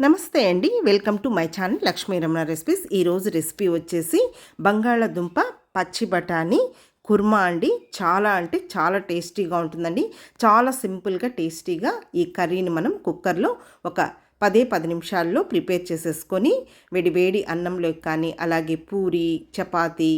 నమస్తే అండి. Welcome to my channel Lakshmi Ramana recipes. ఈరోజు రెసిపీ వచ్చేసి బంగాళదుంప పచ్చి బఠానీ కుర్మా అండి. చాలా అంటే చాలా టేస్టీగా ఉంటుందండి. చాలా సింపుల్గా టేస్టీగా ఈ కర్రీని మనం కుక్కర్లో ఒక పదే పది నిమిషాల్లో ప్రిపేర్ చేసేసుకొని వేడి వేడి అన్నంలోకి కానీ అలాగే పూరి చపాతీ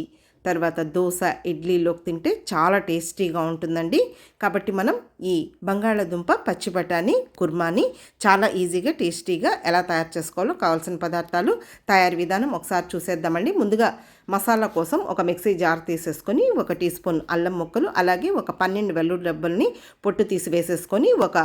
తర్వాత దోశ ఇడ్లీలోకి తింటే చాలా టేస్టీగా ఉంటుందండి. కాబట్టి మనం ఈ బంగాళాదుంప పచ్చి బఠానీ కుర్మాని చాలా ఈజీగా టేస్టీగా ఎలా తయారు చేసుకోవాలో కావాల్సిన పదార్థాలు తయారీ విధానం ఒకసారి చూసేద్దామండి. ముందుగా మసాలా కోసం ఒక మిక్సీ జార్ తీసేసుకొని ఒక టీ స్పూన్ అల్లం ముక్కలు అలాగే ఒక పన్నెండు వెల్లుల్లి డబ్బుల్ని పొట్టు తీసి వేసేసుకొని ఒక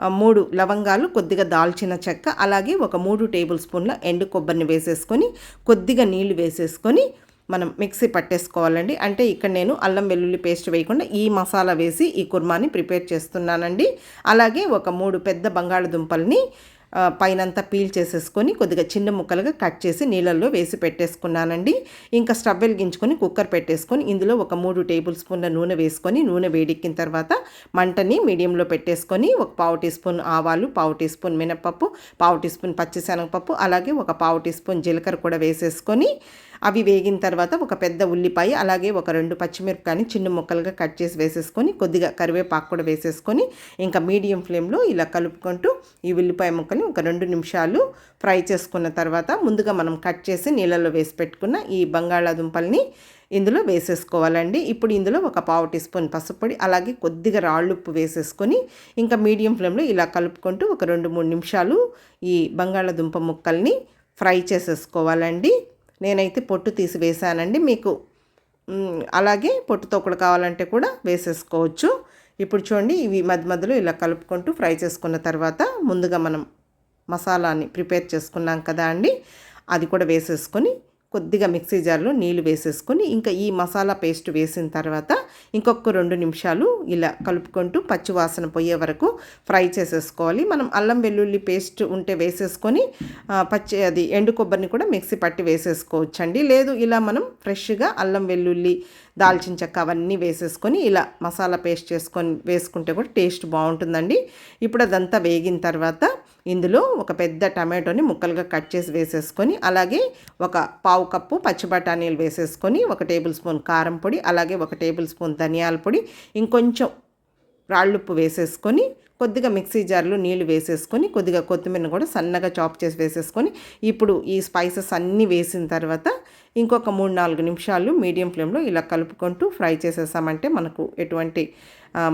మూడు లవంగాలు కొద్దిగా దాల్చిన చెక్క అలాగే ఒక మూడు టేబుల్ స్పూన్ల ఎండు కొబ్బరిని వేసేసుకొని కొద్దిగా నీళ్ళు వేసేసుకొని మనం మిక్సీ పట్టేసుకోవాలండి. అంటే ఇక్కడ నేను అల్లం వెల్లుల్లి పేస్ట్ వేయకుండా ఈ మసాలా వేసి ఈ కుర్మాని ప్రిపేర్ చేస్తున్నానండి. అలాగే ఒక మూడు పెద్ద బంగాళదుంపల్ని పైనంతా పీల్ చేసేసుకొని కొద్దిగా చిన్న ముక్కలుగా కట్ చేసి నీళ్ళల్లో వేసి పెట్టేసుకున్నానండి. ఇంకా స్టవ్ వెలిగించుకొని కుక్కర్ పెట్టేసుకొని ఇందులో ఒక మూడు టేబుల్ స్పూన్ల నూనె వేసుకొని నూనె వేడెక్కిన తర్వాత మంటని మీడియంలో పెట్టేసుకొని ఒక పావు టీ స్పూన్ ఆవాలు పావు టీ స్పూన్ మినపప్పు పావు టీ స్పూన్ పచ్చిశనగపప్పు అలాగే ఒక పావు టీ స్పూన్ జీలకర్ర కూడా వేసేసుకొని అవి వేగిన తర్వాత ఒక పెద్ద ఉల్లిపాయ అలాగే ఒక రెండు పచ్చిమిరపకాయని చిన్న ముక్కలుగా కట్ చేసి వేసేసుకొని కొద్దిగా కరివేపాకు కూడా వేసేసుకొని ఇంకా మీడియం ఫ్లేమ్లో ఇలా కలుపుకుంటూ ఈ ఉల్లిపాయ ముక్కని ఒక రెండు నిమిషాలు ఫ్రై చేసుకున్న తర్వాత ముందుగా మనం కట్ చేసి నీళ్ళలో వేసి పెట్టుకున్న ఈ బంగాళాదుంపల్ని ఇందులో వేసేసుకోవాలండి. ఇప్పుడు ఇందులో ఒక పావు టీ స్పూన్ పసుపొడి అలాగే కొద్దిగా రాళ్ళుప్పు వేసేసుకొని ఇంకా మీడియం ఫ్లేమ్లో ఇలా కలుపుకుంటూ ఒక రెండు మూడు నిమిషాలు ఈ బంగాళాదుంప ముక్కల్ని ఫ్రై చేసేసుకోవాలండి. నేనైతే పొట్టు తీసి వేసానండి మీకు అలాగే పొట్టుతో కూడా కావాలంటే కూడా వేసేసుకోవచ్చు. ఇప్పుడు చూడండి ఇవి మధ్య మధ్యలో ఇలా కలుపుకుంటూ ఫ్రై చేసుకున్న తర్వాత ముందుగా మనం మసాలాని ప్రిపేర్ చేసుకున్నాం కదా అండి. అది కూడా వేసేసుకొని కొద్దిగా మిక్సీ జార్లో నీళ్ళు వేసేసుకొని ఇంకా ఈ మసాలా పేస్ట్ వేసిన తర్వాత ఇంకొక రెండు నిమిషాలు ఇలా కలుపుకుంటూ పచ్చి వాసన పోయే వరకు ఫ్రై చేసేసుకోవాలి. మనం అల్లం వెల్లుల్లి పేస్ట్ ఉంటే వేసేసుకొని పచ్చి అది ఎండు కొబ్బరిని కూడా మిక్సీ పట్టి వేసేసుకోవచ్చండి. లేదు ఇలా మనం ఫ్రెష్గా అల్లం వెల్లుల్లి దాల్చిన చెక్క అవన్నీ వేసేసుకొని ఇలా మసాలా పేస్ట్ చేసుకొని వేసుకుంటే కూడా టేస్ట్ బాగుంటుందండి. ఇప్పుడు అదంతా వేగిన తర్వాత ఇందులో ఒక పెద్ద టమాటోని ముక్కలుగా కట్ చేసి వేసేసుకొని అలాగే ఒక పావు కప్పు పచ్చి బఠానీలు వేసేసుకొని ఒక టేబుల్ స్పూన్ కారం పొడి అలాగే ఒక టేబుల్ స్పూన్ ధనియాల పొడి ఇంకొంచెం రాళ్ళుప్పు వేసేసుకొని కొద్దిగా మిక్సీ జార్లో నీళ్ళు వేసేసుకొని కొద్దిగా కొత్తిమీరను కూడా సన్నగా చాప్ చేసి వేసేసుకొని ఇప్పుడు ఈ స్పైసెస్ అన్నీ వేసిన తర్వాత ఇంకొక మూడు నాలుగు నిమిషాలు మీడియం ఫ్లేమ్లో ఇలా కలుపుకుంటూ ఫ్రై చేసేసామంటే మనకు ఎటువంటి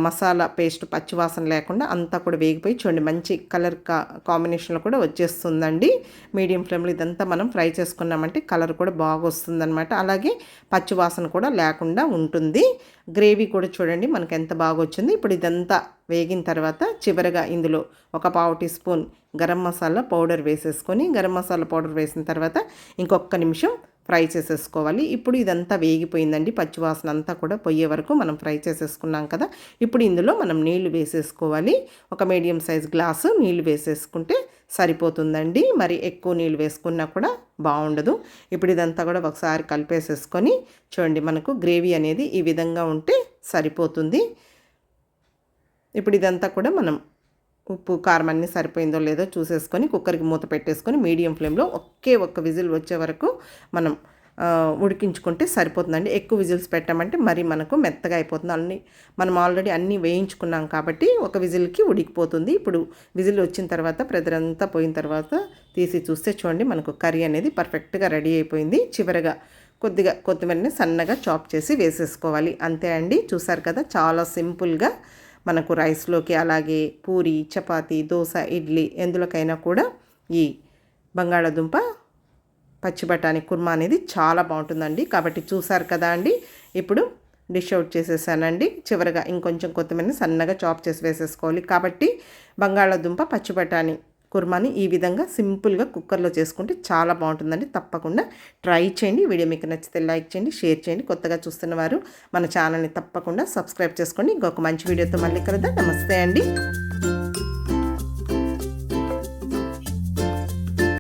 మసాలా పేస్ట్ పచ్చివాసన లేకుండా అంతా కూడా వేగిపోయి చూడండి మంచి కలర్ కా కాంబినేషన్లో కూడా వచ్చేస్తుందండి. మీడియం ఫ్లేమ్లో ఇదంతా మనం ఫ్రై చేసుకున్నామంటే కలర్ కూడా బాగా వస్తుందన్నమాట. అలాగే పచ్చివాసన కూడా లేకుండా ఉంటుంది. గ్రేవీ కూడా చూడండి మనకు ఎంత బాగా వచ్చింది. ఇప్పుడు ఇదంతా వేగిన తర్వాత చివరగా ఇందులో ఒక పావు teaspoon garam masala powder వేసేసుకొని గరం మసాలా పౌడర్ వేసిన తర్వాత ఇంకొక నిమిషం ఫ్రై చేసేసుకోవాలి. ఇప్పుడు ఇదంతా వేగిపోయిందండి. పచ్చివాసన అంతా కూడా పొయ్యే వరకు మనం ఫ్రై చేసేసుకున్నాం కదా. ఇప్పుడు ఇందులో మనం నీళ్ళు వేసేసుకోవాలి. ఒక మీడియం సైజ్ గ్లాసు నీళ్ళు వేసేసుకుంటే సరిపోతుందండి. మరి ఎక్కువ నీళ్ళు వేసుకున్నా కూడా బాగుండదు. ఇప్పుడు ఇదంతా కూడా ఒకసారి కలిపేసేసుకొని చూడండి మనకు గ్రేవీ అనేది ఈ విధంగా ఉంటే సరిపోతుంది. ఇప్పుడు ఇదంతా కూడా మనం ఉప్పు కారం అన్నీ సరిపోయిందో లేదో చూసేసుకొని కుక్కర్కి మూత పెట్టేసుకొని మీడియం ఫ్లేమ్లో ఒకే ఒక్క విజిల్ వచ్చే వరకు మనం ఉడికించుకుంటే సరిపోతుందండి. ఎక్కువ విజిల్స్ పెట్టామంటే మరి మనకు మెత్తగా అయిపోతుంది. అన్ని మనం ఆల్రెడీ అన్నీ వేయించుకున్నాం కాబట్టి ఒక విజిల్కి ఉడికిపోతుంది. ఇప్పుడు విజిల్ వచ్చిన తర్వాత ప్రెజర్ అంతా పోయిన తర్వాత తీసి చూస్తే చూడండి మనకు కర్రీ అనేది పర్ఫెక్ట్గా రెడీ అయిపోయింది. చివరగా కొద్దిగా కొత్తిమీరని సన్నగా చాప్ చేసి వేసేసుకోవాలి. అంతే అండి. చూసారు కదా చాలా సింపుల్గా మనకు రైస్లోకి అలాగే పూరి చపాతీ దోశ ఇడ్లీ ఎందులోకైనా కూడా ఈ బంగాళాదుంప పచ్చి బఠానీ కుర్మా అనేది చాలా బాగుంటుందండి. కాబట్టి చూసారు కదా అండి. ఇప్పుడు డిష్ అవుట్ చేసేసానండి. చివరిగా ఇంకొంచెం కొత్తిమీరని సన్నగా చాప్ చేసి వేసేసుకోవాలి. కాబట్టి బంగాళాదుంప పచ్చి బఠానీ కుర్మాని ఈ విధంగా సింపుల్గా కుక్కర్లో చేసుకుంటే చాలా బాగుంటుందండి. తప్పకుండా ట్రై చేయండి. వీడియో మీకు నచ్చితే లైక్ చేయండి షేర్ చేయండి. కొత్తగా చూస్తున్న వారు మన ఛానల్ని తప్పకుండా సబ్స్క్రైబ్ చేసుకోండి. ఇంకొక మంచి వీడియోతో మళ్ళీ కలుద్దాం. నమస్తే అండి.